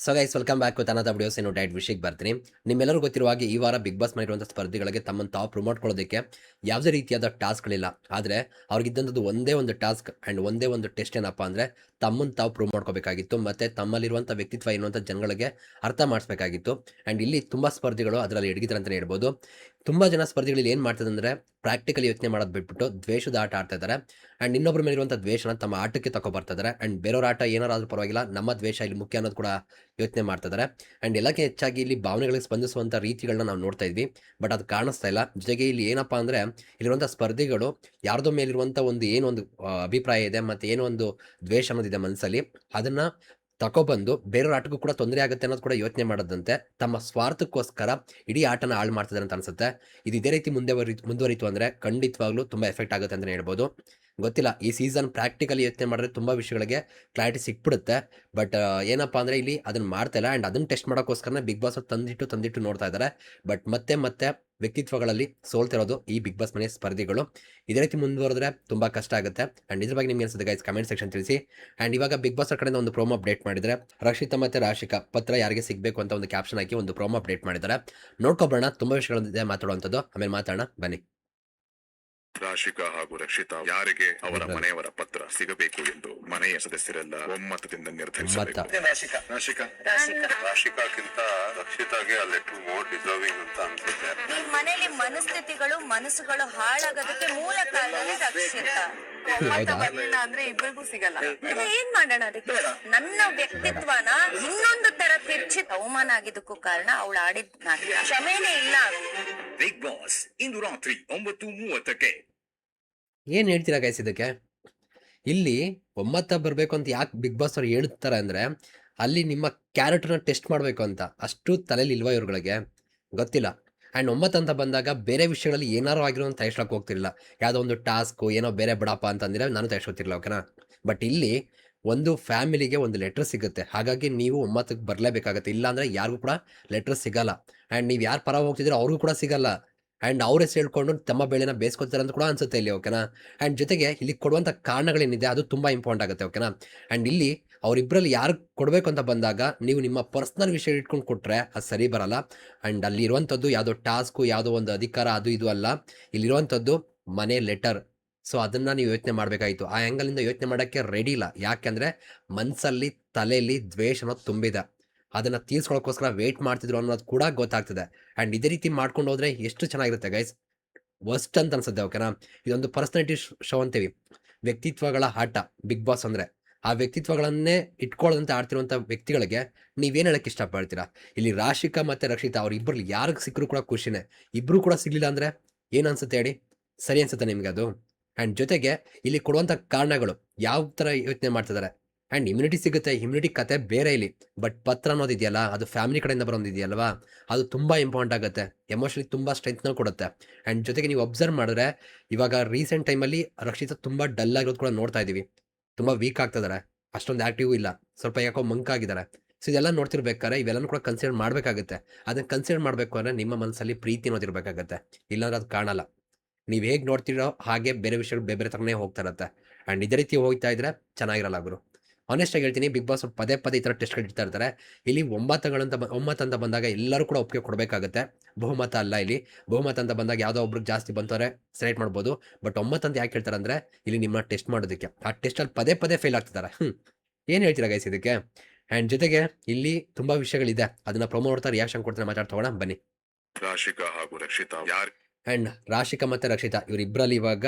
So guys welcome back with another videos ಏನು diet ವಿಷಯಕ್ಕೆ ಬರ್ತೀನಿ. ನಿಮ್ಮೆಲ್ಲರೂ ಗೊತ್ತಿರುವ ಹಾಗೆ ಈ ವಾರ ಬಿಗ್ ಬಾಸ್ ಮಾಡಿರುವಂಥ ಸ್ಪರ್ಧಿಗಳಿಗೆ ತಮ್ಮನ್ನು ತಾವು ಪ್ರಮೋಟ್ ಕೊಡೋದಕ್ಕೆ ಯಾವುದೇ ರೀತಿಯಾದ ಟಾಸ್ಕ್ಗಳಿಲ್ಲ ಆದರೆ ಅವ್ರಿಗಿದ್ದಂಥದ್ದು ಒಂದೇ ಒಂದು ಟಾಸ್ಕ್ ಆ್ಯಂಡ್ ಒಂದೇ ಒಂದು ಟೆಸ್ಟ್ ಏನಪ್ಪ ಅಂದರೆ ತಮ್ಮನ್ನು ತಾವು ಪ್ರೂವ್ ಮಾಡ್ಕೋಬೇಕಾಗಿತ್ತು, ಮತ್ತು ತಮ್ಮಲ್ಲಿರುವಂಥ ವ್ಯಕ್ತಿತ್ವ ಏನು ಜನಗಳಿಗೆ ಅರ್ಥ ಮಾಡಿಸ್ಬೇಕಾಗಿತ್ತು. ಆ್ಯಂಡ್ ಇಲ್ಲಿ ತುಂಬ ಸ್ಪರ್ಧಿಗಳು ಅದರಲ್ಲಿ ಎಡಗಿದ್ರು ಅಂತಲೇ ಹೇಳ್ಬೋದು. ತುಂಬ ಜನ ಸ್ಪರ್ಧಿಗಳು ಏನು ಮಾಡ್ತದೆ ಅಂದರೆ ಪ್ರಾಕ್ಟಿಕಲಿ ಯೋಚನೆ ಮಾಡೋದು ಬಿಟ್ಬಿಟ್ಟು ದ್ವೇಷದ ಆಟ ಆಡ್ತಾ ಇದ್ದಾರೆ. ಆ್ಯಂಡ್ ಇನ್ನೊಬ್ಬರ ಮೇಲಿರುವಂಥ ದ್ವೇಷನ ತಮ್ಮ ಆಟಕ್ಕೆ ತಗೊಬರ್ತಾ ಇದ್ದಾರೆ. ಆ್ಯಂಡ್ ಬೇರೆಯವ್ರ ಆಟ ಏನಾರಾದರೂ ಪರವಾಗಿಲ್ಲ, ನಮ್ಮ ದ್ವೇಷ ಇಲ್ಲಿ ಮುಖ್ಯ ಅನ್ನೋದು ಕೂಡ ಯೋಚನೆ ಮಾಡ್ತಾ ಇದ್ದಾರೆ. ಆ್ಯಂಡ್ ಎಲ್ಲಕ್ಕೆ ಹೆಚ್ಚಾಗಿ ಇಲ್ಲಿ ಭಾವನೆಗಳಿಗೆ ಸ್ಪಂದಿಸುವಂಥ ರೀತಿಗಳನ್ನ ನಾವು ನೋಡ್ತಾ ಇದ್ವಿ. ಬಟ್ ಅದು ಕಾಣಿಸ್ತಾ ಇಲ್ಲ. ಜೊತೆಗೆ ಇಲ್ಲಿ ಏನಪ್ಪ ಅಂದರೆ ಇಲ್ಲಿರುವಂಥ ಸ್ಪರ್ಧಿಗಳು ಯಾರ್ದೋ ಮೇಲಿರುವಂಥ ಒಂದು ಏನೊಂದು ಅಭಿಪ್ರಾಯ ಇದೆ, ಮತ್ತು ಏನೋ ಒಂದು ದ್ವೇಷ ಅನ್ನೋದಿದೆ ಮನಸ್ಸಲ್ಲಿ ಅದನ್ನ ತಗೊಬಂದು ಬೇರೆಯವ್ರ ಆಟಕ್ಕೂ ಕೂಡ ತೊಂದರೆ ಆಗುತ್ತೆ ಅನ್ನೋದು ಕೂಡ ಯೋಚನೆ ಮಾಡೋದಂತೆ. ತಮ್ಮ ಸ್ವಾರ್ಥಕ್ಕೋಸ್ಕರ ಇಡೀ ಆಟನ ಹಾಳು ಮಾಡ್ತಿದ್ದಾರೆ ಅಂತ ಅನ್ಸುತ್ತೆ. ಇದು ಇದೇ ರೀತಿ ಮುಂದೆ ಮುಂದುವರಿತು ಅಂದರೆ ಖಂಡಿತವಾಗ್ಲೂ ತುಂಬ ಎಫೆಕ್ಟ್ ಆಗುತ್ತೆ ಅಂತಲೇ ಹೇಳ್ಬೋದು. ಗೊತ್ತಿಲ್ಲ. ಈ ಸೀಸನ್ ಪ್ರಾಕ್ಟಿಕಲಿ ಯೋಚನೆ ಮಾಡಿದ್ರೆ ತುಂಬ ವಿಷಯಗಳಿಗೆ ಕ್ಲಾರಿಟಿ ಸಿಕ್ಬಿಡುತ್ತೆ. ಬಟ್ ಏನಪ್ಪ ಅಂದರೆ ಇಲ್ಲಿ ಅದನ್ನು ಮಾಡ್ತಾ ಇಲ್ಲ. ಆ್ಯಂಡ್ ಅದನ್ನು ಟೆಸ್ಟ್ ಮಾಡೋಕ್ಕೋಸ್ಕರನೇ ಬಿಗ್ ಬಾಸ್ ತಂದಿಟ್ಟು ತಂದಿಟ್ಟು ನೋಡ್ತಾ ಇದ್ದಾರೆ ಬಟ್ ಮತ್ತೆ ಮತ್ತೆ ವ್ಯಕ್ತಿತ್ವಗಳಲ್ಲಿ ಸೋಲ್ತಿರೋದು ಈ ಬಿಗ್ ಬಾಸ್ ಮನೆ ಸ್ಪರ್ಧಿಗಳು. ಇದೇ ರೀತಿ ಮುಂದುವರೆದ್ರೆ ತುಂಬ ಕಷ್ಟ ಆಗುತ್ತೆ. ಆ್ಯಂಡ್ ಇದ್ರ ಬಗ್ಗೆ ನಿಮ್ಗೆ ಅನಿಸುತ್ತೆ ಗೈಸ್ ಕಮೆಂಟ್ ಸೆಕ್ಷನ್ ತಿಳಿಸಿ. ಆ್ಯಂಡ್ ಇವಾಗ ಬಿಗ್ ಬಾಸ್ ಕಡೆಯಿಂದ ಒಂದು ಪ್ರೋಮೋ ಅಪ್ಡೇಟ್ ಮಾಡಿದರೆ ರಕ್ಷಿತಾ ಮತ್ತು ರಾಶಿಕಾ ಪತ್ರ ಯಾರಿಗೆ ಸಿಗಬೇಕು ಅಂತ ಒಂದು ಕ್ಯಾಪ್ಷನ್ ಹಾಕಿ ಒಂದು ಪ್ರೋಮೋ ಅಪ್ಡೇಟ್ ಮಾಡಿದ್ದಾರೆ. ನೋಡ್ಕೊಬೋಣ ತುಂಬ ವಿಷಯಗಳಿದೆ ಮಾತಾಡುವಂಥದ್ದು. ಆಮೇಲೆ ಮಾತಾಡೋಣ. ಬನ್ನಿ. ರಾಶಿಕಾ ಹಾಗೂ ರಕ್ಷಿತಾ ಯಾರಿಗೆ ಅವರ ಮನೆಯವರ ಪತ್ರ ಸಿಗಬೇಕು ಎಂದು ಮನೆಯ ಸದಸ್ಯರೆಲ್ಲ ಒಮ್ಮತದಿಂದ ನಿರ್ಧರಿಸಬೇಕು. ರಾಶಿಕಾ ರಾಶಿಕಾ ರಾಶಿಕಾಕ್ಕಿಂತ ರಕ್ಷಿತಾಗೆ ಆ ಲೆಟರ್ ಮೋರ್ ಡಿಸರ್ವಿಂಗ್ ಅಂತ ಅನ್ಸುತ್ತೆ. ಈ ಮನೇಲಿ ಮನಸ್ಥಿತಿಗಳು ಮನಸ್ಸುಗಳು ಹಾಳಾಗೋದಕ್ಕೆ ಮೂಲ ಕಾರಣನೇ ರಕ್ಷಿತ? ಬರ್ಲಿಲ್ಲ ಅಂದ್ರೆ ಇಬ್ಬರಿಗೂ ಸಿಗಲ್ಲ. ಇದು ಏನ್ ಮಾಡೋಣ ಅದಕ್ಕೆ? ನನ್ನ ವ್ಯಕ್ತಿತ್ವನ ಇನ್ನೊಂದು ತರ ತಿರ್ಚಿ ಅವಮಾನ ಆಗಿದ್ದಕ್ಕೂ ಕಾರಣ ಅವಳು ಆಡಿದ್ ನಾಟಕ. ಕ್ಷಮೆನೇ ಇಲ್ಲ. ಬಿಗ್ ಬಾಸ್ ಇಂದು ರಾತ್ರಿ ಒಂಬತ್ತು ಮೂವತ್ತಕ್ಕೆ ಏನು ಹೇಳ್ತೀರಾ ಗೈಸ್ ಇದಕ್ಕೆ? ಇಲ್ಲಿ ಒಮ್ಮತ್ತ ಬರಬೇಕು ಅಂತ ಯಾಕೆ ಬಿಗ್ ಬಾಸ್ ಅವ್ರು ಹೇಳ್ತಾರೆ ಅಂದರೆ, ಅಲ್ಲಿ ನಿಮ್ಮ ಕ್ಯಾರೆಕ್ಟರ್ನ ಟೆಸ್ಟ್ ಮಾಡಬೇಕು ಅಂತ. ಅಷ್ಟು ತಲೆಯಲ್ಲಿ ಇಲ್ವಾ ಇವ್ರುಗಳಿಗೆ? ಗೊತ್ತಿಲ್ಲ. ಆ್ಯಂಡ್ ಒಂಬತ್ತು ಅಂತ ಬಂದಾಗ ಬೇರೆ ವಿಷಯಗಳಲ್ಲಿ ಏನಾರು ಆಗಿರೋ ಅಂತ ತೈಸ್ಲಕ್ಕೆ ಹೋಗ್ತಿರಲಿಲ್ಲ. ಯಾವುದೋ ಒಂದು ಟಾಸ್ಕು ಏನೋ ಬೇರೆ ಬಿಡಪ್ಪ ಅಂತಂದರೆ ನಾನು ತೈಸ್ಕೊತಿರಲಿಲ್ಲ ಓಕೆನಾ ಬಟ್ ಇಲ್ಲಿ ಒಂದು ಫ್ಯಾಮಿಲಿಗೆ ಒಂದು ಲೆಟ್ರ್ ಸಿಗುತ್ತೆ. ಹಾಗಾಗಿ ನೀವು ಒಂಬತ್ತಕ್ಕೆ ಬರಲೇಬೇಕಾಗುತ್ತೆ. ಇಲ್ಲಾಂದರೆ ಯಾರಿಗೂ ಕೂಡ ಲೆಟ್ರ್ ಸಿಗಲ್ಲ. ಆ್ಯಂಡ್ ನೀವು ಯಾರು ಪರ ಹೋಗ್ತಿದ್ರೆ ಅವ್ರಿಗೂ ಕೂಡ ಸಿಗಲ್ಲ. ಆ್ಯಂಡ್ ಅವರೇ ಸೇಳ್ಕೊಂಡು ತಮ್ಮ ಬೆಳೆನ ಬೇಯಿಸ್ಕೊತಾರೆ ಅಂತ ಕೂಡ ಅನ್ಸುತ್ತೆ ಇಲ್ಲಿ ಓಕೆನಾ ಆ್ಯಂಡ್ ಜೊತೆಗೆ ಇಲ್ಲಿ ಕೊಡುವಂಥ ಕಾರಣಗಳೇನಿದೆ, ಅದು ತುಂಬ ಇಂಪಾರ್ಟೆಂಟ್ ಆಗುತ್ತೆ ಓಕೆನಾ ಆ್ಯಂಡ್ ಇಲ್ಲಿ ಅವರಿಬ್ಬರಲ್ಲಿ ಯಾರು ಕೊಡಬೇಕು ಅಂತ ಬಂದಾಗ, ನೀವು ನಿಮ್ಮ ಪರ್ಸ್ನಲ್ ವಿಷಯ ಇಟ್ಕೊಂಡು ಕೊಟ್ಟರೆ ಅದು ಸರಿ ಬರಲ್ಲ. ಆ್ಯಂಡ್ ಅಲ್ಲಿ ಇರುವಂಥದ್ದು ಯಾವುದೋ ಟಾಸ್ಕು ಯಾವುದೋ ಒಂದು ಅಧಿಕಾರ, ಅದು ಇದು ಅಲ್ಲ. ಇಲ್ಲಿರುವಂಥದ್ದು ಮನೆ ಲೆಟರ್ ಸೊ ಅದನ್ನು ನೀವು ಯೋಚನೆ ಮಾಡಬೇಕಾಯಿತು. ಆ ಆ್ಯಂಗಲಿಂದ ಯೋಚನೆ ಮಾಡೋಕ್ಕೆ ರೆಡಿ ಇಲ್ಲ. ಯಾಕೆಂದರೆ ಮನಸ್ಸಲ್ಲಿ ತಲೆಯಲ್ಲಿ ದ್ವೇಷನ ತುಂಬಿದೆ. ಅದನ್ನು ತೀರ್ಸ್ಕೊಳ್ಳೋಕ್ಕೋಸ್ಕರ ವೇಟ್ ಮಾಡ್ತಿದ್ರು ಅನ್ನೋದು ಕೂಡ ಗೊತ್ತಾಗ್ತದೆ. ಆ್ಯಂಡ್ ಇದೇ ರೀತಿ ಮಾಡ್ಕೊಂಡು ಹೋದ್ರೆ ಎಷ್ಟು ಚೆನ್ನಾಗಿರುತ್ತೆ ಗೈಸ್ ವರ್ಸ್ಟ್ ಅಂತ ಅನ್ಸುತ್ತೆ ಓಕೆನಾ ಇದೊಂದು ಪರ್ಸನಾಲಿಟಿ ಶೋ ಅಂತೀವಿ. ವ್ಯಕ್ತಿತ್ವಗಳ ಆಟ ಬಿಗ್ ಬಾಸ್ ಅಂದರೆ. ಆ ವ್ಯಕ್ತಿತ್ವಗಳನ್ನೇ ಇಟ್ಕೊಳ್ಳೋದಂತ ಆಡ್ತಿರುವಂಥ ವ್ಯಕ್ತಿಗಳಿಗೆ ನೀವೇನು ಹೇಳಕ್ಕೆ ಇಷ್ಟಪಡ್ತೀರಾ? ಇಲ್ಲಿ ರಾಶಿಕಾ ಮತ್ತು ರಕ್ಷಿತಾ ಅವ್ರು ಇಬ್ಬರಲ್ಲಿ ಯಾರಿಗೆ ಸಿಕ್ಕರೂ ಕೂಡ ಖುಷಿನೇ. ಇಬ್ಬರೂ ಕೂಡ ಸಿಗಲಿಲ್ಲ ಅಂದರೆ ಏನು ಅನ್ಸುತ್ತೆ ಹೇಳಿ? ಸರಿ ಅನ್ಸುತ್ತೆ ನಿಮ್ಗೆ ಅದು? ಆ್ಯಂಡ್ ಜೊತೆಗೆ ಇಲ್ಲಿ ಕೊಡುವಂಥ ಕಾರಣಗಳು, ಯಾವ ಥರ ಯೋಚನೆ ಮಾಡ್ತಿದ್ದಾರೆ? ಆ್ಯಂಡ್ ಇಮ್ಯುನಿಟಿ ಸಿಗುತ್ತೆ ಇಮ್ಯುನಿಟಿ ಕತೆ ಬೇರೆ ಇಲ್ಲಿ. ಬಟ್ ಪತ್ರ ಅನ್ನೋದಿದೆಯಲ್ಲ ಅದು ಫ್ಯಾಮಿಲಿ ಕಡೆಯಿಂದ ಬರೋದಿದೆಯಲ್ವಾ ಅದು ತುಂಬ ಇಂಪಾರ್ಟೆಂಟ್ ಆಗುತ್ತೆ. ಎಮೋಷನಲಿ ತುಂಬ ಸ್ಟ್ರೆಂತ್ನ ಕೊಡುತ್ತೆ. ಆ್ಯಂಡ್ ಜೊತೆಗೆ ನೀವು ಅಬ್ಸರ್ವ್ ಮಾಡಿದ್ರೆ, ಇವಾಗ ರೀಸೆಂಟ್ ಟೈಮಲ್ಲಿ ರಕ್ಷಿತ ತುಂಬ ಡಲ್ ಆಗಿರೋದು ಕೂಡ ನೋಡ್ತಾ ಇದ್ದೀವಿ ತುಂಬ ವೀಕ್ ಆಗ್ತಿದ್ದಾರೆ ಅಷ್ಟೊಂದು ಆ್ಯಕ್ಟಿವ್ ಇಲ್ಲ. ಸ್ವಲ್ಪ ಯಾಕೋ ಮಂಕ್ ಆಗಿದ್ದಾರೆ ಸೊ ಇದೆಲ್ಲ ನೋಡ್ತಿರ್ಬೇಕಾದ್ರೆ, ಇವೆಲ್ಲನೂ ಕೂಡ ಕನ್ಸಿಡರ್ ಮಾಡಬೇಕಾಗುತ್ತೆ. ಅದನ್ನು ಕನ್ಸಿಡರ್ ಮಾಡಬೇಕು ಅಂದರೆ ನಿಮ್ಮ ಮನಸ್ಸಲ್ಲಿ ಪ್ರೀತಿ ಅನ್ನೋದಿರಬೇಕಾಗತ್ತೆ ಇಲ್ಲಾಂದ್ರೆ ಅದು ಕಾಣಲ್ಲ. ನೀವು ಹೇಗೆ ನೋಡ್ತಿರೋ ಹಾಗೆ ಬೇರೆ ವಿಷಯಗಳು ಬೇರೆ ಬೇರೆ ಥರನೇ ಹೋಗ್ತಾ ಇರುತ್ತೆ. ಆ್ಯಂಡ್ ಇದೇ ರೀತಿ ಹೋಗ್ತಾ ಇದ್ರೆ ಚೆನ್ನಾಗಿರಲ್ಲ ಗುರು. ಆನೆಸ್ಟಾಗಿ ಹೇಳ್ತೀನಿ ಬಿಗ್ ಬಾಸ್ ಪದೇ ಪದೇ ಈ ಥರ ಟೆಸ್ಟ್ಗಳು ಇಡ್ತಾ ಇರ್ತಾರೆ. ಇಲ್ಲಿ ಒಂಬತ್ತುಗಳಂತ ಬ ಒಂಬತ್ತು ಅಂತ ಬಂದಾಗ ಎಲ್ಲರೂ ಕೂಡ ಒಪ್ಪಿಗೆ ಕೊಡಬೇಕಾಗುತ್ತೆ. ಬಹುಮತ ಅಲ್ಲ ಇಲ್ಲಿ. ಬಹುಮತ ಅಂತ ಬಂದಾಗ ಯಾವುದೋ ಒಬ್ರಿಗೆ ಜಾಸ್ತಿ ಬಂತವ್ರೆ ಸೆಲೆಕ್ಟ್ ಮಾಡ್ಬೋದು. ಬಟ್ ಒಂಬತ್ತು ಅಂತ ಯಾಕೆ ಹೇಳ್ತಾರೆ ಅಂದರೆ ಇಲ್ಲಿ ನಿಮ್ಮ ಟೆಸ್ಟ್ ಮಾಡೋದಕ್ಕೆ. ಆ ಟೆಸ್ಟಲ್ಲಿ ಪದೇ ಪದೇ ಫೇಲ್ ಆಗ್ತಿದ್ದಾರೆ. ಹ್ಞೂ ಏನು ಹೇಳ್ತೀರಾ ಗೈಸ್ ಇದಕ್ಕೆ? ಆ್ಯಂಡ್ ಜೊತೆಗೆ ಇಲ್ಲಿ ತುಂಬ ವಿಷಯಗಳಿದೆ. ಅದನ್ನು ಪ್ರೊಮೋ ನೋಡ್ತಾ ರಿಯಾಕ್ಷನ್ ಕೊಡ್ತಾರೆ ಹೋಗೋಣ. ಬನ್ನಿ. ರಾಶಿಕಾ ಹಾಗೂ ರಕ್ಷಿತಾ. ಯಾರು ಆ್ಯಂಡ್ ರಾಶಿಕಾ ಮತ್ತು ರಕ್ಷಿತಾ ಇವರಿಬ್ಬರಲ್ಲಿ ಇವಾಗ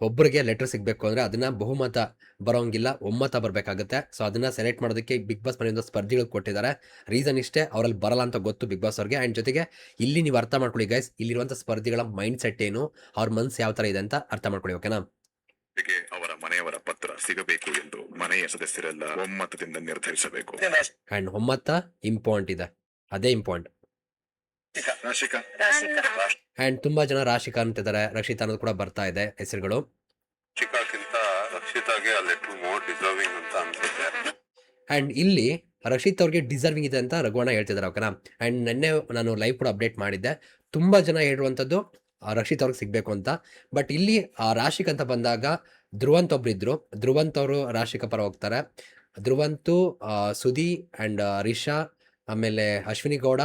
ಒಬ್ಬರಿಗೆ ಲೆಟರ್ ಸಿಗಬೇಕು ಅಂದರೆ ಅದನ್ನು ಬಹುಮತ ಬರೋಂಗಿಲ್ಲ ಒಮ್ಮತ ಬರಬೇಕಾಗುತ್ತೆ. ಸೊ ಅದನ್ನು ಸೆಲೆಕ್ಟ್ ಮಾಡೋದಕ್ಕೆ ಬಿಗ್ ಬಾಸ್ ಮನೆಯಿಂದ ಸ್ಪರ್ಧಿಗಳು ಕೊಟ್ಟಿದ್ದಾರೆ. ರೀಸನ್ ಇಷ್ಟೇ ಅವರಲ್ಲಿ ಬರಲ್ಲ ಅಂತ ಗೊತ್ತು ಬಿಗ್ ಬಾಸ್ ಅವ್ರಿಗೆ. ಆ್ಯಂಡ್ ಜೊತೆಗೆ ಇಲ್ಲಿ ನೀವು ಅರ್ಥ ಮಾಡ್ಕೊಳ್ಳಿ ಗೈಸ್ ಇಲ್ಲಿರುವಂಥ ಸ್ಪರ್ಧಿಗಳ ಮೈಂಡ್ ಸೆಟ್ ಏನು ಅವ್ರ ಮನ್ಸು ಯಾವ ಥರ ಇದೆ ಅಂತ ಅರ್ಥ ಮಾಡ್ಕೊಳ್ಳಿ ಓಕೆನಾ ಅವರ ಮನೆಯವರ ಪತ್ರ ಸಿಗಬೇಕು ಎಂದು ಮನೆಯ ಸದಸ್ಯರೆಲ್ಲ ಒಮ್ಮತದಿಂದ ನಿರ್ಧರಿಸಬೇಕು. ಅಂಡ್ ಒಮ್ಮತ ಇಂಪಾರ್ಟೆಂಟ್ ಇದೆ. ಅದೇ ಇಂಪಾರ್ಟೆಂಟ್ ರಾಶಿಕಾ ತುಂಬಾ ಆ್ಯಂಡ್ ತುಂಬ ಜನ ರಾಶಿಕಾ ಅಂತಿದ್ದಾರೆ. ರಕ್ಷಿತಾ ಅನ್ನೋದು ಕೂಡ ಬರ್ತಾ ಇದೆ ಹೆಸರುಗಳು. ಅಂಡ್ ಇಲ್ಲಿ ರಕ್ಷಿತ್ ಅವ್ರಿಗೆ ಡಿಸರ್ವಿಂಗ್ ಇದೆ ಅಂತ ರಘುವಣ ಹೇಳ್ತಿದ್ದಾರೆ ಓಕೆನಾ? ಅಂಡ್ ನಿನ್ನೆ ನಾನು ಲೈವ್ ಕೂಡ ಅಪ್ಡೇಟ್ ಮಾಡಿದ್ದೆ. ತುಂಬ ಜನ ಹೇಳುವಂಥದ್ದು ಆ ರಕ್ಷಿತ್ ಅವ್ರಿಗೆ ಸಿಗಬೇಕು ಅಂತ. ಬಟ್ ಇಲ್ಲಿ ಆ ರಾಶಿಕ್ ಅಂತ ಬಂದಾಗ ಧ್ರುವಂತ್ ಒಬ್ರು ಇದ್ರು. ಧ್ರುವಂತ್ ಅವರು ರಾಶಿಕ ಪರ ಹೋಗ್ತಾರೆ. ಧ್ರುವಂತು ಸುದಿ ಅಂಡ್ ರಿಷಾ ಆಮೇಲೆ ಅಶ್ವಿನಿ ಗೌಡ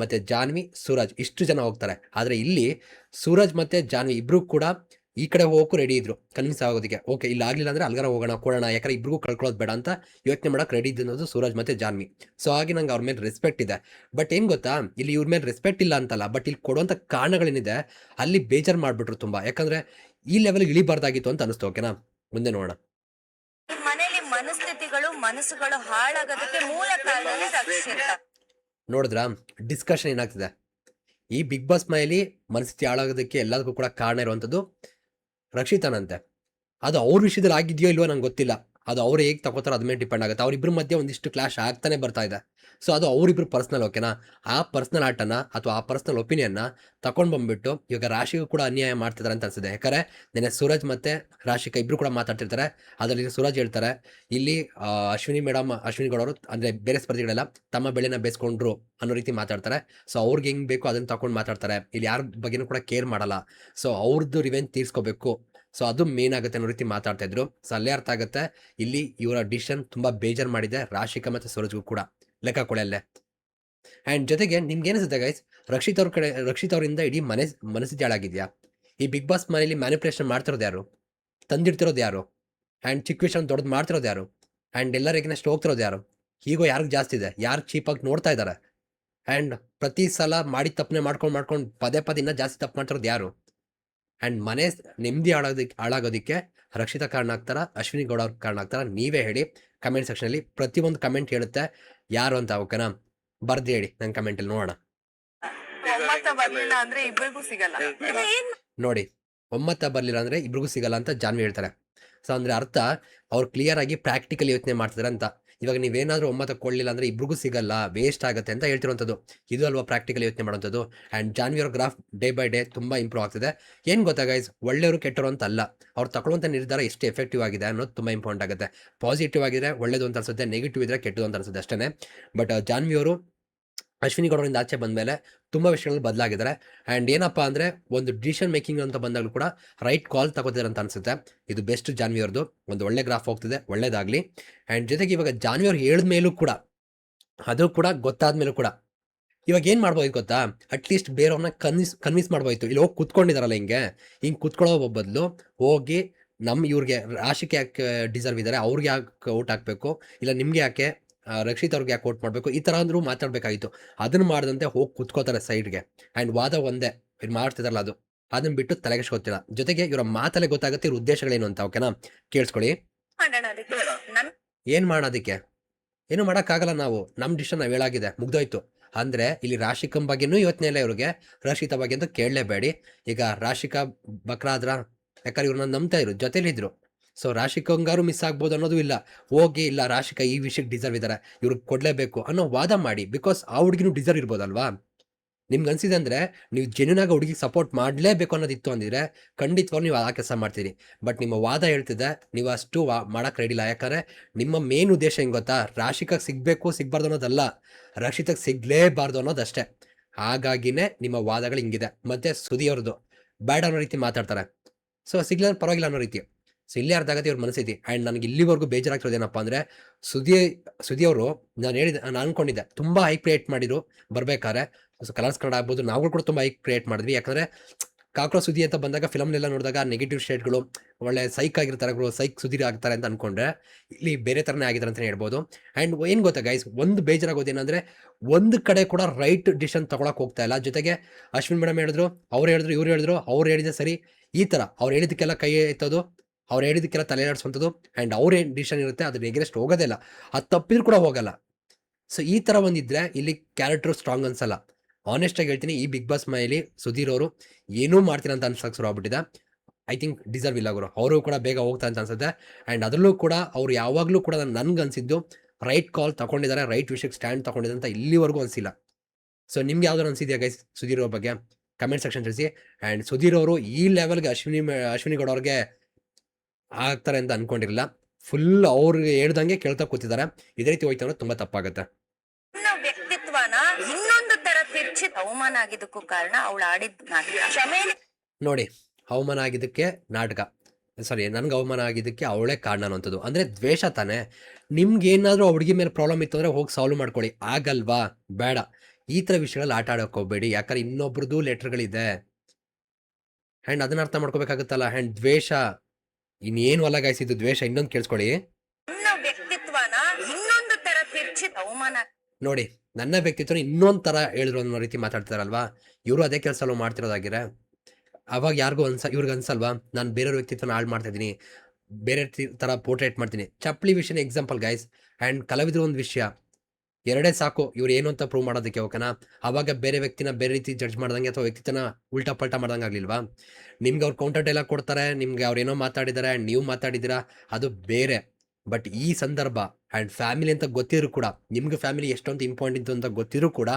ಮತ್ತು ಜಾನ್ವಿ, ಸೂರಜ್, ಇಷ್ಟು ಜನ ಹೋಗ್ತಾರೆ. ಆದರೆ ಇಲ್ಲಿ ಸೂರಜ್ ಮತ್ತು ಜಾನ್ವಿ ಇಬ್ಬರು ಕೂಡ ಈ ಕಡೆ ಹೋಗೋಕ್ಕೂ ರೆಡಿ ಇದ್ರು ಕನ್ವಿನ್ಸ್ ಆಗೋದಕ್ಕೆ. ಓಕೆ ಇಲ್ಲಿ ಆಗಲಿಲ್ಲ ಅಂದರೆ ಅಲ್ಗಾರ ಹೋಗೋಣ, ಕೊಡೋಣ, ಯಾಕಂದ್ರೆ ಇಬ್ರಿಗೂ ಕಳ್ಕೊಳ್ಳೋದು ಬೇಡ ಅಂತ ಯೋಚನೆ ಮಾಡೋಕೆ ರೆಡಿ ಇದ್ದು ಸೂರಜ್ ಮತ್ತು ಜಾನ್ವಿ. ಸೊ ಹಾಗೆ ನಂಗೆ ಅವ್ರ ಮೇಲೆ ರೆಸ್ಪೆಕ್ಟ್ ಇದೆ. ಬಟ್ ಏನು ಗೊತ್ತಾ, ಇಲ್ಲಿ ಇವ್ರ ಮೇಲೆ ರೆಸ್ಪೆಕ್ಟ್ ಇಲ್ಲ ಅಂತಲ್ಲ ಬಟ್ ಇಲ್ಲಿ ಕೊಡುವಂಥ ಕಾರಣಗಳೇನಿದೆ, ಅಲ್ಲಿ ಬೇಜಾರು ಮಾಡಿಬಿಟ್ರು ತುಂಬ. ಯಾಕಂದರೆ ಈ ಲೆವೆಲ್ಗೆ ಇಳಿಬಾರ್ದಾಗಿತ್ತು ಅಂತ ಅನಿಸ್ತು ಓಕೆನಾ ಮುಂದೆ ನೋಡೋಣ. ಮನೇಲಿ ಮನಸ್ಥಿತಿಗಳು, ಮನಸ್ಸುಗಳು ಹಾಳಾಗೋದಕ್ಕೆ ಮೂಲ ರಕ್ಷಿತ. ನೋಡಿದ್ರ ಡಿಸ್ಕಷನ್ ಏನಾಗ್ತಿದೆ? ಈ ಬಿಗ್ ಬಾಸ್ ಮನೆಯಲ್ಲಿ ಮನಸ್ಥಿತಿ ಹಾಳಾಗೋದಕ್ಕೆ ಎಲ್ಲದಕ್ಕೂ ಕೂಡ ಕಾರಣ ಇರುವಂಥದ್ದು ರಕ್ಷಿತನಂತೆ. ಅದು ಅವ್ರ ವಿಷಯದಲ್ಲಿ ಆಗಿದೆಯೋ ಇಲ್ವೋ ನಂಗೆ ಗೊತ್ತಿಲ್ಲ. ಅದು ಅವ್ರು ಹೇಗೆ ತಗೋತಾರೋ ಮೇಲೆ ಡಿಪೆಂಡ್ ಆಗುತ್ತೆ. ಅವ್ರಿಬ್ರ ಮಧ್ಯೆ ಒಂದಿಷ್ಟು ಕ್ಲಾಶ್ ಆಗ್ತಾನೆ ಬರ್ತಾ ಇದೆ. ಸೊ, ಅದು ಅವರಿಬ್ರು ಪರ್ಸ್ನಲ್, ಓಕೆನಾ? ಆ ಪರ್ಸ್ನಲ್ ಆಟನ ಅಥವಾ ಆ ಪರ್ಸ್ನಲ್ ಒಪಿನಿಯನ್ನ ತಗೊಂಡು ಬಂದ್ಬಿಟ್ಟು ಇವಾಗ ರಾಶಿಗೂ ಕೂಡ ಅನ್ಯಾಯ ಮಾಡ್ತಿದ್ದಾರೆ ಅಂತ ಅನ್ಸಿದೆ ಯಾಕಂದರೆ ನೆನೆ ಸೂರಜ್ ಮತ್ತೆ ರಾಶಿಕಾ ಇಬ್ಬರು ಕೂಡ ಮಾತಾಡ್ತಿರ್ತಾರೆ. ಅದರಲ್ಲಿ ಸೂರಜ್ ಹೇಳ್ತಾರೆ, ಇಲ್ಲಿ ಅಶ್ವಿನಿ ಮೇಡಮ್, ಅಶ್ವಿನಿ ಗೌಡವರು ಅಂದ್ರೆ ಬೇರೆ ಸ್ಪರ್ಧಿಗಳೆಲ್ಲ ತಮ್ಮ ಬೆಳೆನ ಬೇಸ್ಕೊಂಡ್ರು ಅನ್ನೋ ರೀತಿ ಮಾತಾಡ್ತಾರೆ. ಸೊ, ಅವ್ರಿಗೆ ಹೆಂಗ್ ಬೇಕೋ ಅದನ್ನ ತಗೊಂಡು ಮಾತಾಡ್ತಾರೆ. ಇಲ್ಲಿ ಯಾರ ಬಗ್ಗೆನೂ ಕೂಡ ಕೇರ್ ಮಾಡಲ್ಲ. ಸೊ ಅವ್ರದ್ದು ರಿವೆಂಜ್ ತೀರ್ಸ್ಕೋಬೇಕು. ಸೊ ಅದು ಮೇನ್ ಆಗುತ್ತೆ ಅನ್ನೋ ರೀತಿ ಮಾತಾಡ್ತಾ ಇದ್ರು. ಸೊ ಅಲ್ಲೇ ಅರ್ಥ ಆಗುತ್ತೆ, ಇಲ್ಲಿ ಇವರ ಡಿಸಿಷನ್ ತುಂಬಾ ಬೇಜಾರ್ ಮಾಡಿದೆ, ರಾಶಿಕಾ ಮತ್ತೆ ಸೂರಜ್ಗೂ ಕೂಡ. ಲೆಕ್ಕ ಕೊಡಲ್ಲೇ ಆ್ಯಂಡ್ ಜೊತೆಗೆ ನಿಮ್ಗೆ ಏನಿಸುತ್ತೆ ಗೈಸ್ ರಕ್ಷಿತ್ ಅವ್ರ ಕಡೆ, ರಕ್ಷಿತ್ ಅವರಿಂದ ಇಡೀ ಮನೆ, ಮನಸ್ಥಿತಿ ಹಾಳಾಗಿದ್ಯಾ? ಈ ಬಿಗ್ ಬಾಸ್ ಮನೆಯಲ್ಲಿ ಮ್ಯಾನಿಪುಲೇಷನ್ ಮಾಡ್ತಿರೋದು ಯಾರು? ತಂದಿಡ್ತಿರೋದು ಯಾರು? ಆ್ಯಂಡ್ ಚಿಕ್ಕ ವಿಷಯ ದೊಡ್ಡದು ಮಾಡ್ತಿರೋದು ಯಾರು? ಆ್ಯಂಡ್ ಎಲ್ಲರಿಗಿನಷ್ಟು ಹೋಗ್ತಿರೋದು ಯಾರು? ಹೀಗೋ ಯಾರಿಗೂ ಜಾಸ್ತಿ ಇದೆ? ಯಾರು ಚೀಪಾಗಿ ನೋಡ್ತಾ ಇದ್ದಾರೆ ಆ್ಯಂಡ್ ಪ್ರತಿ ಸಲ ಮಾಡಿ ತಪ್ಪನೆ ಮಾಡ್ಕೊಂಡು ಮಾಡ್ಕೊಂಡು ಪದೇ ಪದೇ ಇನ್ನೂ ಜಾಸ್ತಿ ತಪ್ಪು ಮಾಡ್ತಿರೋದು ಯಾರು? ಆ್ಯಂಡ್ ಮನೆ ನೆಮ್ಮದಿ ಹಾಳಾಗೋದಕ್ಕೆ ಹಾಳಾಗೋದಕ್ಕೆ ರಕ್ಷಿತ ಕಾರಣ ಆಗ್ತಾರ? ಅಶ್ವಿನಿ ಗೌಡ ಅವ್ರ ಕಾರಣ ಆಗ್ತಾರ? ನೀವೇ ಹೇಳಿ ಕಮೆಂಟ್ ಸೆಕ್ಷನಲ್ಲಿ ಪ್ರತಿಯೊಂದು ಕಮೆಂಟ್ ಹೇಳುತ್ತೆ ಯಾರು ಅಂತ ಓಕೆನಾ? ಬರ್ದು ಹೇಳಿ ನನ್ನ ಕಮೆಂಟಲ್ಲಿ ನೋಡೋಣ. ಒಮ್ಮತ ಬರ್ಲಿಲ್ಲ ಅಂದ್ರೆ ಇಬ್ಬರಿಗೂ ಸಿಗಲ್ಲ. ನೋಡಿ ಒಮ್ಮತ ಬರಲಿಲ್ಲ ಅಂದರೆ ಇಬ್ರಿಗೂ ಸಿಗಲ್ಲ ಅಂತ ಜಾನ್ವಿ ಹೇಳ್ತಾರೆ. ಸೊ ಅಂದರೆ ಅರ್ಥ ಅವ್ರು ಕ್ಲಿಯರ್ ಆಗಿ ಪ್ರಾಕ್ಟಿಕಲ್ ಯೋಚನೆ ಮಾಡ್ತಿದ್ದಾರೆ ಅಂತ. ಇವಾಗ ನೀವೇನಾದರೂ ಒಮ್ಮತ ಕೊಡಲಿಲ್ಲ ಅಂದರೆ ಇಬ್ರಿಗೂ ಸಿಗಲ್ಲ ವೇಸ್ಟ್ ಆಗುತ್ತೆ ಅಂತ ಹೇಳ್ತಿರುವಂಥದ್ದು. ಇದು ಅಲ್ವಾ ಪ್ರಾಕ್ಟಿಕಲ್ ಯೋಚನೆ ಮಾಡುವಂಥದ್ದು. ಆ್ಯಂಡ್ ಜಾನ್ವಿ ಅವ್ರ ಗ್ರಾಫ್ ಡೇ ಬೈ ಡೇ ತುಂಬ ಇಂಪ್ರೂವ್ ಆಗ್ತಿದೆ. ಏನು ಗೊತ್ತಾ ಗೈಸ್ ಒಳ್ಳೆಯವರು ಕೆಟ್ಟರು ಅಂತ ಅಲ್ಲ ಅವ್ರು ತಗೊಳ್ಳುವಂಥ ನಿರ್ಧಾರ ಎಷ್ಟು ಎಫೆಕ್ಟಿವ್ ಆಗಿದೆ ಅನ್ನೋದು ತುಂಬ ಇಂಪಾರ್ಟೆಂಟ್ ಆಗುತ್ತೆ. ಪಾಸಿಟಿವ್ ಆಗಿದ್ರೆ ಒಳ್ಳೇದು ಅಂತ ಅನ್ಸುತ್ತೆ ನೆಗೆಟಿವ್ ಇದ್ರೆ ಕೆಟ್ಟದು ಅಂತ ಅನ್ಸುತ್ತೆ ಅಷ್ಟೇ ಬಟ್ ಜಾನ್ವಿ ಅವರು ಅಶ್ವಿನಿ ಗೌಡರಿಂದ ಆಚೆ ಬಂದಮೇಲೆ ತುಂಬ ವಿಷಯಗಳು ಬದಲಾಗಿದ್ದಾರೆ. ಆ್ಯಂಡ್ ಏನಪ್ಪ ಅಂದರೆ ಒಂದು ಡಿಸಿಷನ್ ಮೇಕಿಂಗ್ ಅಂತ ಬಂದಾಗಲೂ ಕೂಡ ರೈಟ್ ಕಾಲ್ ತಗೋತಿದ್ದಾರೆ ಅಂತ ಅನಿಸುತ್ತೆ. ಇದು ಬೆಸ್ಟ್ ಜಾನ್ವಿಯವ್ರದ್ದು ಒಂದು ಒಳ್ಳೆ ಗ್ರಾಫ್ ಹೋಗ್ತಿದೆ, ಒಳ್ಳೇದಾಗಲಿ. ಆ್ಯಂಡ್ ಜೊತೆಗೆ ಇವಾಗ ಜಾನ್ವಿ ಅವ್ರು ಹೇಳಿದ ಮೇಲೂ ಕೂಡ, ಅದು ಕೂಡ ಗೊತ್ತಾದ ಮೇಲೂ ಕೂಡ, ಇವಾಗ ಏನು ಮಾಡ್ಬೋದು ಗೊತ್ತಾ? ಅಟ್ಲೀಸ್ಟ್ ಬೇರೆಯವ್ರನ್ನ ಕನ್ವಿನ್ಸ್ ಕನ್ವಿನ್ಸ್ ಮಾಡ್ಬೋಯ್ತು ಇಲ್ಲಿ ಹೋಗಿ ಕುತ್ಕೊಂಡಿದಾರಲ್ಲ ಹಿಂಗೆ ಹಿಂಗೆ ಕುತ್ಕೊಳ್ಳೋ ಬದಲು ಹೋಗಿ ನಮ್ಮ ಇವ್ರಿಗೆ ರಾಶಿಗೆ ಯಾಕೆ ಡಿಸರ್ವ್ ಇದ್ದಾರೆ ಅವ್ರಿಗೆ ಯಾಕೆ ಔಟ್ ಹಾಕಬೇಕು? ಇಲ್ಲ ನಿಮಗೆ ಯಾಕೆ? ರಕ್ಷಿತ್ ಅವ್ರಿಗೆ ಯಾಕೆ ಓಟ್ ಮಾಡಬೇಕು? ಈ ಥರ ಅಂದ್ರೂ ಮಾತಾಡಬೇಕಾಗಿತ್ತು. ಅದನ್ನು ಮಾಡದಂತೆ ಹೋಗಿ ಕುತ್ಕೋತಾರೆ ಸೈಡ್ಗೆ ಆ್ಯಂಡ್ ವಾದ ಒಂದೇ. ಇದು ಮಾಡ್ತಿದಾರಲ್ಲ ಅದು. ಅದನ್ನ ಬಿಟ್ಟು ತಲೆಗೆಸ್ಕೊತಿಲ್ಲ ಜೊತೆಗೆ ಇವರ ಮಾತಲ್ಲೇ ಗೊತ್ತಾಗುತ್ತೆ ಇವ್ರ ಉದ್ದೇಶಗಳೇನು ಅಂತ ಓಕೆನಾ ಕೇಳಿಸ್ಕೊಳ್ಳಿ. ಏನು ಮಾಡೋದಕ್ಕೆ ಏನು ಮಾಡೋಕ್ಕಾಗಲ್ಲ ನಾವು. ನಮ್ಮ ಡಿಶನ್ ನಾವು ಹೇಳಾಗಿದೆ. ಮುಗ್ದೋಯ್ತು. ಅಂದರೆ ಇಲ್ಲಿ ರಾಶಿಕಂ ಬಗ್ಗೆನೂ ಯೋಚನೆ ಇಲ್ಲ ಇವ್ರಿಗೆ. ರಕ್ಷಿತ ಬಗ್ಗೆ ಅಂತ ಕೇಳಲೇಬೇಡಿ. ಈಗ ರಾಶಿಕಾ ಬಕ್ರಾದ್ರ? ಯಾಕಂದ್ರೆ ಇವ್ರನ್ನ ನಂಬ್ತಾ ಇದ್ರು. ಜೊತೆಲಿದ್ರು. ಸೊ ರಾಶಿಕಂಗಾರು ಮಿಸ್ ಆಗ್ಬೋದು ಅನ್ನೋದು ಇಲ್ಲ. ಹೋಗಿ ಇಲ್ಲ. ರಾಶಿಕ ಈ ವಿಷಯಕ್ಕೆ ಡಿಸರ್ವ್ ಇದ್ದಾರೆ ಇವ್ರಿಗೆ ಕೊಡಲೇಬೇಕು ಅನ್ನೋ ವಾದ ಮಾಡಿ ಬಿಕಾಸ್ ಆ ಹುಡುಗಿನೂ ಡಿಸರ್ವ್ ಇರ್ಬೋದಲ್ವಾ? ನಿಮ್ಗೆ ಅನ್ಸಿದೆ ಅಂದರೆ ನೀವು ಜೆನ್ಯೂನಾಗ ಹುಡುಗಿಗೆ ಸಪೋರ್ಟ್ ಮಾಡಲೇಬೇಕು ಅನ್ನೋದಿತ್ತು ಅಂದಿದ್ರೆ ಖಂಡಿತವಾಗ್ಲೂ ನೀವು ಆ ಕೆಲಸ ಮಾಡ್ತೀರಿ. ಬಟ್ ನಿಮ್ಮ ವಾದ ಹೇಳ್ತಿದೆ, ನೀವು ಅಷ್ಟು ವಾ ಮಾಡೋಕೆ ರೆಡಿಲ್ಲ ಯಾಕಂದರೆ ನಿಮ್ಮ ಮೇನ್ ಉದ್ದೇಶ ಹೆಂಗೆ ಗೊತ್ತಾ? ರಾಶಿಕಾಗೆ ಸಿಗಬೇಕು, ಸಿಗಬಾರ್ದು ಅನ್ನೋದಲ್ಲ. ರಕ್ಷಿತಕ್ಕೆ ಸಿಗಲೇಬಾರ್ದು ಅನ್ನೋದಷ್ಟೇ ಹಾಗಾಗಿನೇ ನಿಮ್ಮ ವಾದಗಳು ಹಿಂಗಿದೆ. ಮತ್ತು ಸುದಿಯವ್ರದ್ದು ಬ್ಯಾಡ್ ಅನ್ನೋ ರೀತಿ ಮಾತಾಡ್ತಾರೆ. ಸೊ ಸಿಗ್ಲಿಲ್ಲ ಪರವಾಗಿಲ್ಲ ಅನ್ನೋ ರೀತಿ. ಸೊ ಇಲ್ಲೇ ಅರ್ಥ ಆಗತ್ತೆ ಇವ್ರ ಮನಸ್ಥಿತಿ. ಆ್ಯಂಡ್ ನನಗೆ ಇಲ್ಲಿವರೆಗೂ ಬೇಜಾರಾಗ್ತಿರೋದು ಏನಪ್ಪ ಅಂದರೆ ಸುದಿ ಸುದಿ ಅವರು ನಾನು ಹೇಳಿದ, ನಾನು ಅನ್ಕೊಂಡಿದ್ದೆ, ತುಂಬ ಹೈಕ್ ಕ್ರಿಯೇಟ್ ಮಾಡಿದ್ರು, ಬರಬೇಕಾದ್ರೆ. ಸೊ ಕಲರ್ಸ್ ಕನ್ನಡ ಆಗ್ಬೋದು ನಾವು ಕೂಡ ತುಂಬ ಹೈಕ್ ಕ್ರಿಯೇಟ್ ಮಾಡಿದ್ವಿ. ಯಾಕಂದರೆ ಕಾಕ್ರೋ ಸುದಿ ಅಂತ ಬಂದಾಗ ಫಿಲಮ್ನೆಲ್ಲ ನೋಡಿದಾಗ ನೆಗೆಟಿವ್ ಶೇಡ್ಗಳು ಒಳ್ಳೆ ಸೈಕ್ ಆಗಿರ್ತಾರೆ ಗುರು ಸೈಕ್ ಸುದೀರ್ ಆಗ್ತಾರೆ ಅಂತ ಅನ್ಕೊಂಡ್ರೆ, ಇಲ್ಲಿ ಬೇರೆ ಥರನೇ ಆಗಿದ್ದಾರೆ ಅಂತಲೇ ಹೇಳ್ಬೋದು. ಆ್ಯಂಡ್ ಏನು ಗೊತ್ತಾ ಗೈಸ್ ಒಂದು ಬೇಜಾರಾಗೋದು ಏನಂದರೆ, ಒಂದು ಕಡೆ ಕೂಡ ರೈಟ್ ಡಿಸಿಷನ್ ತೊಗೊಳಕ್ಕೆ ಹೋಗ್ತಾ ಇಲ್ಲ. ಜೊತೆಗೆ ಅಶ್ವಿನ್ ಮೇಡಮ್ ಹೇಳಿದ್ರು, ಅವ್ರು ಹೇಳಿದ್ರು, ಇವ್ರು ಹೇಳಿದ್ರು, ಅವ್ರು ಹೇಳಿದ್ರೆ ಸರಿ. ಈ ಥರ ಅವ್ರು ಹೇಳಿದ್ದಕ್ಕೆಲ್ಲ ಕೈ ಎತ್ತೋದು ಅವ್ರು ಹೇಳಿದಕ್ಕೆಲ್ಲ ತಲೆ ಆಡಿಸುವಂಥದ್ದು ಆ್ಯಂಡ್ ಅವ್ರ ಏನು ಡಿಸಿಷನ್ ಇರುತ್ತೆ, ಅದ್ರ ಹೋಗೋದೇ ಇಲ್ಲ. ಅದು ತಪ್ಪಿದ್ರು ಕೂಡ ಹೋಗಲ್ಲ. ಸೊ ಈ ಥರ ಒಂದಿದ್ರೆ ಇಲ್ಲಿ ಕ್ಯಾರೆಕ್ಟರ್ ಸ್ಟ್ರಾಂಗ್ ಅನ್ಸಲ್ಲ. ಆನೆಸ್ಟಾಗಿ ಹೇಳ್ತೀನಿ, ಈ ಬಿಗ್ ಬಾಸ್ ಮನೆಯಲ್ಲಿ ಸುಧೀರ್ ಅವರು ಏನೂ ಮಾಡ್ತೀನಿ ಅಂತ ಅನ್ಸಕ್ಕೆ ಶುರು ಆಗ್ಬಿಟ್ಟಿದೆ. ಐ ಥಿಂಕ್ ಡಿಸರ್ವ್ ಇಲ್ಲ ಅವರು ಅವರು ಕೂಡ ಬೇಗ ಹೋಗ್ತಾ ಅಂತ ಅನ್ಸುತ್ತೆ. ಆ್ಯಂಡ್ ಅದರಲ್ಲೂ ಕೂಡ ಅವ್ರು ಯಾವಾಗಲೂ ಕೂಡ ನನ್ಗೆ ಅನಿಸಿದ್ದು ರೈಟ್ ಕಾಲ್ ತಗೊಂಡಿದ್ದಾರೆ ರೈಟ್ ವಿಷಯಕ್ಕೆ ಸ್ಟ್ಯಾಂಡ್ ತಗೊಂಡಿದ್ದಾರೆ ಅಂತ ಇಲ್ಲಿವರೆಗೂ ಅನಿಸಿಲ್ಲ. ಸೊ ನಿಮ್ಗೆ ಯಾವ್ದಾರು ಅನಿಸಿದೆಯಾ ಗೈಸ್ ಸುಧೀರ್ ಅವ್ರ ಬಗ್ಗೆ? ಕಮೆಂಟ್ ಸೆಕ್ಷನ್ ತಿಳಿಸಿ. ಆ್ಯಂಡ್ ಸುಧೀರ್ ಅವರು ಈ ಲೆವೆಲ್ಗೆ ಅಶ್ವಿನಿ ಅಶ್ವಿನಿ ಗೌಡ ಅವ್ರಿಗೆ ಆಗ್ತಾರೆ ಅಂತ ಅನ್ಕೊಂಡಿರಲಿಲ್ಲ. ಫುಲ್ ಅವ್ರಿಗೆ ಹೇಳ್ದಂಗೆ ಕೇಳ್ತಾ ಕೂತಿದ್ದಾರೆ. ಇದೇ ರೀತಿ ಹೋಯ್ತು ತುಂಬಾ ತುಂಬ ತಪ್ಪಾಗುತ್ತೆ. ನನ್ನ ವ್ಯಕ್ತಿತ್ವನ ಇನ್ನೊಂದು ತರ ತಿರ್ಚಿ ಅವಮಾನ ಆಗಿದ್ದಕ್ಕೂ ಕಾರಣ ಅವಳು ಆಡಿದ ನಾಟಕ. ಕ್ಷಮೆ ನೋಡಿ ಅವಮಾನ ಆಗಿದ್ದಕ್ಕೆ ನಾಟಕ. ಸಾರಿ ನನ್ಗೆ ಅವಮಾನ ಆಗಿದ್ದಕ್ಕೆ ಅವಳೇ ಕಾರಣ ಅನ್ನೋಂಥದ್ದು ಅಂದರೆ ದ್ವೇಷ ತಾನೇ. ನಿಮ್ಗೇನಾದರೂ ಆ ಹುಡುಗಿ ಮೇಲೆ ಪ್ರಾಬ್ಲಮ್ ಇತ್ತು ಅಂದರೆ ಹೋಗಿ ಸಾಲ್ವ್ ಮಾಡ್ಕೊಳ್ಳಿ. ಆಗಲ್ವಾ? ಬೇಡ. ಈ ಥರ ವಿಷಯಗಳಲ್ಲಿ ಆಟ ಆಡೋಕೆ ಹೋಗ್ಬೇಡಿ. ಯಾಕಂದ್ರೆ ಇನ್ನೊಬ್ರದ್ದು ಲೆಟರ್ಗಳಿದೆ ಆ್ಯಂಡ್ ಅದನ್ನ ಅರ್ಥ ಮಾಡ್ಕೋಬೇಕಾಗುತ್ತಲ್ಲ. ಆ್ಯಂಡ್ ದ್ವೇಷ. ಇನ್ನೇನು ಅಲ್ಲ ಗಾಯ್ಸ್ ಇದು ದ್ವೇಷ ಇನ್ನೊಂದು ಕೇಳಿಸ್ಕೊಳ್ಳಿ. ನನ್ನ ವ್ಯಕ್ತಿತ್ವನ ಇನ್ನೊಂದು ತರ ತಿರ್ಚಿ ಅವಮಾನ. ನೋಡಿ ನನ್ನ ವ್ಯಕ್ತಿತ್ವ ಇನ್ನೊಂದು ಥರ ಹೇಳಿದ್ರು ಅನ್ನೋ ರೀತಿ ಮಾತಾಡ್ತಾರಲ್ವಾ ಇವರು ಅದೇ ಕೆಲಸ ಮಾಡ್ತಿರೋದಾಗಿರ? ಅವಾಗ ಯಾರಿಗೂ ಅನ್ಸ ಇವ್ರಿಗೆ ಅನ್ಸಲ್ವಾ? ನಾನು ಬೇರೆ ವ್ಯಕ್ತಿತ್ವನ ಹಾಳು ಮಾಡ್ತಾ ಇದ್ದೀನಿ ಬೇರೆ ತರ ಥರ ಪೋರ್ಟ್ರೇಟ್ ಮಾಡ್ತೀನಿ. ಚಪ್ಪಲಿ ವಿಷಯನ ಎಕ್ಸಾಂಪಲ್ ಗೈಸ್ ಆ್ಯಂಡ್ ಕಲಾವಿದ್ರು ಒಂದು ವಿಷಯ. ಎರಡೇ ಸಾಕು, ಇವ್ರು ಏನು ಅಂತ ಪ್ರೂವ್ ಮಾಡೋದಕ್ಕೆ ಓಕೆನಾ ಅವಾಗ ಬೇರೆ ವ್ಯಕ್ತಿನ ಬೇರೆ ರೀತಿ ಜಡ್ಜ್ ಮಾಡ್ದಂಗೆ ಅಥವಾ ವ್ಯಕ್ತಿತನ ಉಲ್ಟಾ ಪಲ್ಟಾ ಮಾಡ್ದಂಗೆ ಆಗ್ಲಿಲ್ವಾ? ನಿಮ್ಗೆ ಅವ್ರು ಕೌಂಟರ್ ಡೈಲಾಗ್ ಕೊಡ್ತಾರೆ, ನಿಮ್ಗೆ ಅವ್ರು ಏನೋ ಮಾತಾಡಿದ್ದಾರೆ ಆ್ಯಂಡ್ ನೀವು ಮಾತಾಡಿದ್ದೀರಾ ಅದು ಬೇರೆ. ಬಟ್ ಈ ಸಂದರ್ಭ ಆ್ಯಂಡ್ ಫ್ಯಾಮಿಲಿ ಅಂತ ಗೊತ್ತಿದ್ರು ಕೂಡ, ನಿಮ್ಗೆ ಫ್ಯಾಮಿಲಿ ಎಷ್ಟೊಂದು ಇಂಪಾರ್ಟೆಂಟ್ ಅಂತ ಗೊತ್ತಿರೂ ಕೂಡ,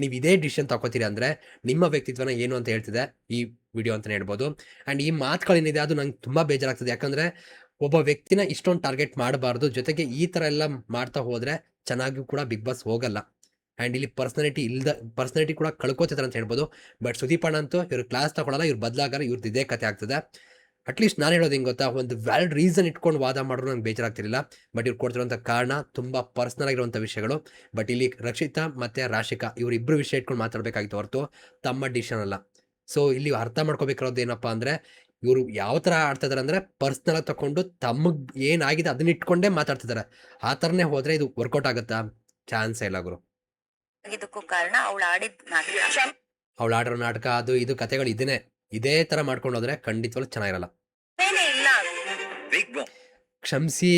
ನೀವು ಇದೇ ಡಿಸಿಷನ್ ತಗೋತೀರಿ ಅಂದರೆ ನಿಮ್ಮ ವ್ಯಕ್ತಿತ್ವನ ಏನು ಅಂತ ಹೇಳ್ತಿದೆ ಈ ವಿಡಿಯೋ ಅಂತಲೇ ಹೇಳ್ಬೋದು. ಆ್ಯಂಡ್ ಈ ಮಾತುಗಳೇನಿದೆ ಅದು ನಂಗೆ ತುಂಬ ಬೇಜಾರಾಗ್ತದೆ. ಯಾಕಂದರೆ ಒಬ್ಬ ವ್ಯಕ್ತಿನ ಇಷ್ಟೊಂದು ಟಾರ್ಗೆಟ್ ಮಾಡಬಾರ್ದು. ಜೊತೆಗೆ ಈ ಥರ ಎಲ್ಲ ಮಾಡ್ತಾ ಹೋದರೆ ಚೆನ್ನಾಗಿ ಕೂಡ ಬಿಗ್ ಬಾಸ್ ಹೋಗಲ್ಲ. ಆ್ಯಂಡ್ ಇಲ್ಲಿ ಪರ್ಸನಾಲಿಟಿ ಇಲ್ಲದ ಪರ್ಸನಾಲಿಟಿ ಕೂಡ ಕಳ್ಕೊತಿದ್ದಾರೆ ಅಂತ ಹೇಳ್ಬೋದು. ಬಟ್ ಸುದೀಪ್ ಅಣ್ಣ ಅಂತೂ ಇವರು ಕ್ಲಾಸ್ ತಗೊಳ್ಳೋಲ್ಲ ಇವ್ರು ಬದಲಾಗಾರ ಇವ್ರದ್ದು ಇದೇ ಕತೆ ಆಗ್ತದೆ. ಅಟ್ಲೀಸ್ಟ್ ನಾನು ಹೇಳೋದು ಹೆಂಗೆ ಗೊತ್ತಾ? ಒಂದು ವ್ಯಾಲಿಡ್ ರೀಸನ್ ಇಟ್ಕೊಂಡು ವಾದ ಮಾಡಿದ್ರು ನಂಗೆ ಬೇಜಾರಾಗ್ತಿರಲಿಲ್ಲ. ಬಟ್ ಇವ್ರು ಕೊಡ್ತಿರೋಂಥ ಕಾರಣ ತುಂಬ ಪರ್ಸ್ನಲ್ ಆಗಿರುವಂಥ ವಿಷಯಗಳು. ಬಟ್ ಇಲ್ಲಿ ರಕ್ಷಿತಾ ಮತ್ತು ರಾಶಿಕಾ ಇವರಿಬ್ಬರು ವಿಷಯ ಇಟ್ಕೊಂಡು ಮಾತಾಡಬೇಕಾಗಿತ್ತು ಹೊರತು ತಮ್ಮ ಡಿಶನ್ ಅಲ್ಲ. ಸೊ ಇಲ್ಲಿ ಅರ್ಥ ಮಾಡ್ಕೋಬೇಕಿರೋದು ಏನಪ್ಪ ಅಂದರೆ ಇವರು ಯಾವ ಥರ ಆಡ್ತಾಯಿದ್ದಾರೆ ಇದಾರೆ ಅಂದರೆ ಪರ್ಸ್ನಲ್ ಆಗಿ ತಗೊಂಡು ತಮಗೆ ಏನಾಗಿದೆ ಅದನ್ನ ಇಟ್ಕೊಂಡೇ ಮಾತಾಡ್ತಿದ್ದಾರೆ ಆ ಥರನೇ ಹೋದರೆ ಇದು ವರ್ಕೌಟ್ ಆಗುತ್ತಾ? ಚಾನ್ಸ್ ಇಲ್ಲ ಗುರು. ಕಾರಣ ಅವಳು ಆಡಿದ ನಾಟಕ. ಕ್ಷಮೆ ಅವಳು ಆಡಿರೋ ನಾಟಕ ಅದು ಇದು ಕತೆಗಳು ಇದನ್ನೇ. ಇದೇ ಥರ ಮಾಡ್ಕೊಂಡು ಹೋದ್ರೆ ಖಂಡಿತವಾಗ್ಲೂ ಚೆನ್ನಾಗಿರಲ್ಲ. ಕ್ಷಮಿಸಿ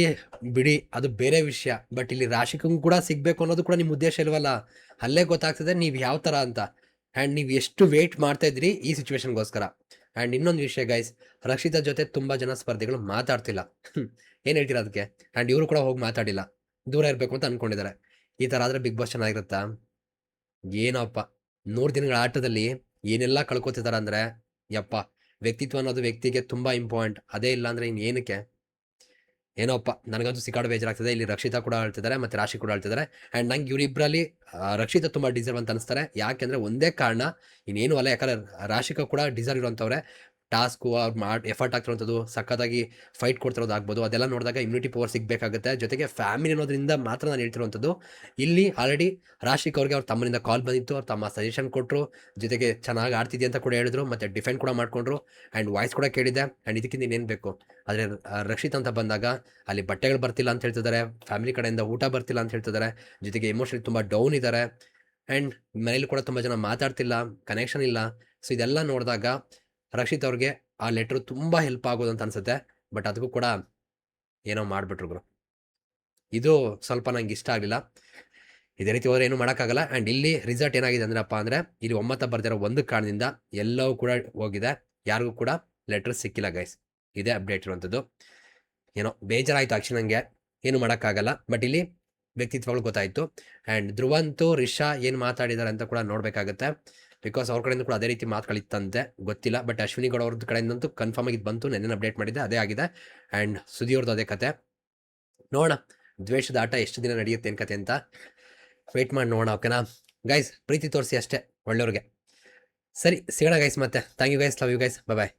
ಬಿಡಿ ಅದು ಬೇರೆ ವಿಷಯ. ಬಟ್ ಇಲ್ಲಿ ರಾಶಿಕಂ ಕೂಡ ಸಿಗಬೇಕು ಅನ್ನೋದು ಕೂಡ ನಿಮ್ಮ ಉದ್ದೇಶ ಇಲ್ವಲ್ಲ? ಅಲ್ಲೇ ಗೊತ್ತಾಗ್ತದೆ ನೀವು ಯಾವ ಥರ ಅಂತ. ಆ್ಯಂಡ್ ನೀವು ಎಷ್ಟು ವೇಟ್ ಮಾಡ್ತಾ ಇದ್ರಿ ಈ ಸಿಚುವೇಶನ್ಗೋಸ್ಕರ ಆ್ಯಂಡ್ ಇನ್ನೊಂದು ವಿಷಯ ಗೈಸ್ ರಕ್ಷಿತಾ ಜೊತೆ ತುಂಬ ಜನ ಸ್ಪರ್ಧಿಗಳು ಮಾತಾಡ್ತಿಲ್ಲ. ಏನು ಹೇಳ್ತೀರಾ ಅದಕ್ಕೆ ಆ್ಯಂಡ್ ಇವರು ಕೂಡ ಹೋಗಿ ಮಾತಾಡಿಲ್ಲ. ದೂರ ಇರಬೇಕು ಅಂತ ಅಂದ್ಕೊಂಡಿದ್ದಾರೆ ಈ ಥರ ಆದರೆ ಬಿಗ್ ಬಾಸ್ ಚೆನ್ನಾಗಿರುತ್ತಾ? ಏನಪ್ಪ? ನೂರು ದಿನಗಳ ಆಟದಲ್ಲಿ ಏನೆಲ್ಲ ಕಳ್ಕೊತಿದ್ದಾರೆ ಅಂದರೆ, ಯಪ್ಪ. ವ್ಯಕ್ತಿತ್ವ ಅನ್ನೋದು ವ್ಯಕ್ತಿಗೆ ತುಂಬ ಇಂಪಾರ್ಟೆಂಟ್ ಅದೇ ಇಲ್ಲ ಅಂದರೆ ಇನ್ನು ಏನಕ್ಕೆ? ಏನೋಪ್ಪ ನನಗಂತೂ ಸಿಕ್ಕಾಡು ಬೇಜಾರಾಗ್ತದೆ. ಇಲ್ಲಿ ರಕ್ಷಿತಾ ಕೂಡ ಹೇಳ್ತಿದ್ದಾರೆ ಮತ್ತು ರಾಶಿ ಕೂಡ ಹೇಳ್ತಿದ್ದಾರೆ ಆ್ಯಂಡ್ ನಂಗೆ ಇವರಿಬ್ಬರಲ್ಲಿ ರಕ್ಷಿತಾ ತುಂಬ ಡಿಸರ್ವ್ ಅಂತ ಅನಿಸ್ತಾರೆ. ಯಾಕೆಂದರೆ ಒಂದೇ ಕಾರಣ, ಇನ್ನೇನು ಅಲ್ಲ, ಯಾಕಂದ್ರೆ ರಾಶಿಕಾ ಕೂಡ ಡಿಸರ್ವ್ ಇರೋಂಥವ್ರೆ ಟಾಸ್ಕು ಅವ್ರು ಮಾಡಿ ಎಫರ್ಟ್ ಆಗ್ತಿರೋಂಥದ್ದು ಸಖತ್ತಾಗಿ ಫೈಟ್ ಕೊಡ್ತಿರೋದು ಆಗ್ಬೋದು. ಅದೆಲ್ಲ ನೋಡಿದಾಗ ಇಮ್ಯುನಿಟಿ ಪವರ್ ಸಿಗಬೇಕಾಗುತ್ತೆ. ಜೊತೆಗೆ ಫ್ಯಾಮಿಲಿ ಅನ್ನೋದ್ರಿಂದ ಮಾತ್ರ ನಾನು ಹೇಳ್ತಿರುವಂಥದ್ದು ಇಲ್ಲಿ ಆಲ್ರೆಡಿ ರಾಶಿಕ್ ಅವ್ರಿಗೆ ಅವ್ರ ತಮ್ಮನಿಂದ ಕಾಲ್ ಬಂದಿತ್ತು. ಅವ್ರು ತಮ್ಮ ಸಜೆಷನ್ ಕೊಟ್ಟರು ಜೊತೆಗೆ ಚೆನ್ನಾಗಿ ಆಡ್ತಿದ್ದೆ ಅಂತ ಕೂಡ ಹೇಳಿದ್ರು. ಮತ್ತು ಡಿಫೆಂಡ್ ಕೂಡ ಮಾಡಿಕೊಂಡ್ರು. ಆ್ಯಂಡ್ ವಾಯ್ಸ್ ಕೂಡ ಕೇಳಿದೆ ಆ್ಯಂಡ್ ಇದಕ್ಕಿಂತ ಇನ್ನೇನು ಬೇಕು? ಆದರೆ ರಕ್ಷಿತ್ ಅಂತ ಬಂದಾಗ ಅಲ್ಲಿ ಬಟ್ಟೆಗಳು ಬರ್ತಿಲ್ಲ ಅಂತ ಹೇಳ್ತಿದ್ದಾರೆ. ಫ್ಯಾಮಿಲಿ ಕಡೆಯಿಂದ ಊಟ ಬರ್ತಿಲ್ಲ ಅಂತ ಹೇಳ್ತಿದ್ದಾರೆ. ಜೊತೆಗೆ ಎಮೋಷನಲಿ ತುಂಬ ಡೌನ್ ಇದ್ದಾರೆ ಆ್ಯಂಡ್ ಮನೇಲಿ ಕೂಡ ತುಂಬ ಜನ ಮಾತಾಡ್ತಿಲ್ಲ. ಕನೆಕ್ಷನ್ ಇಲ್ಲ. ಸೊ ಇದೆಲ್ಲ ನೋಡಿದಾಗ ರಕ್ಷಿತ್ ಅವ್ರಿಗೆ ಆ ಲೆಟ್ರು ತುಂಬ ಹೆಲ್ಪ್ ಆಗೋದು ಅಂತ ಅನ್ಸುತ್ತೆ. ಬಟ್ ಅದಕ್ಕೂ ಕೂಡ ಏನೋ ಮಾಡಿಬಿಟ್ರು ಗುರು. ಇದು ಸ್ವಲ್ಪ ನಂಗೆ ಇಷ್ಟ ಆಗಲಿಲ್ಲ. ಇದೇ ರೀತಿ ಹೋದ್ರೆ ಏನು ಮಾಡೋಕ್ಕಾಗಲ್ಲ. ಆ್ಯಂಡ್ ಇಲ್ಲಿ ರಿಸಲ್ಟ್ ಏನಾಗಿದೆ ಅಂದ್ರಪ್ಪ ಅಂದರೆ, ಇಲ್ಲಿ ಒಮ್ಮತ ಬರ್ದಿರೋ ಒಂದು ಕಾರಣದಿಂದ ಎಲ್ಲವೂ ಕೂಡ ಹೋಗಿದೆ. ಯಾರಿಗೂ ಕೂಡ ಲೆಟರ್ ಸಿಕ್ಕಿಲ್ಲ ಗೈಸ್ ಇದೇ ಅಪ್ಡೇಟ್ ಇರುವಂಥದ್ದು ಏನೋ ಬೇಜಾರಾಯಿತು ಆ್ಯಕ್ಚುಲಿ ನನಗೆ ಏನು ಮಾಡೋಕ್ಕಾಗಲ್ಲ. ಬಟ್ ಇಲ್ಲಿ ವ್ಯಕ್ತಿತ್ವಗಳು ಗೊತ್ತಾಯಿತು. ಆ್ಯಂಡ್ ಧ್ರುವಂತು, ರಿಷಾ ಏನು ಮಾತಾಡಿದ್ದಾರೆ ಅಂತ ಕೂಡ ನೋಡಬೇಕಾಗುತ್ತೆ. ಬಿಕಾಸ್ ಅವ್ರ ಕಡೆಯಿಂದ ಕೂಡ ಅದೇ ರೀತಿ ಮಾತುಗಳಿತ್ತಂತೆ ಗೊತ್ತಿಲ್ಲ ಬಟ್ ಅಶ್ವಿನಿ ಗೌಡ ಅವ್ರದ್ದು ಕಡೆಯಿಂದಂತೂ ಕನ್ಫರ್ಮ್ ಆಗಿದ್ದು ಬಂತು ನೆನ್ನೆ ಅಪ್ಡೇಟ್ ಮಾಡಿದ್ದೆ ಅದೇ ಆಗಿದೆ. ಆ್ಯಂಡ್ ಸುದಿಯವ್ರದ್ದು ಅದೇ ಕತೆ. ನೋಡೋಣ, ದ್ವೇಷದ ಆಟ ಎಷ್ಟು ದಿನ ನಡೆಯುತ್ತೆ ಏನು ಕತೆ ಅಂತ. ವೆಯ್ಟ್ ಮಾಡಿ ನೋಡೋಣ ಓಕೆನಾ ಗೈಸ್ ಪ್ರೀತಿ ತೋರಿಸಿ ಅಷ್ಟೇ, ಒಳ್ಳೆಯವ್ರಿಗೆ. ಸರಿ, ಸಿಗೋಣ ಗೈಸ್ ಮತ್ತೆ. Thank you guys love you guys bye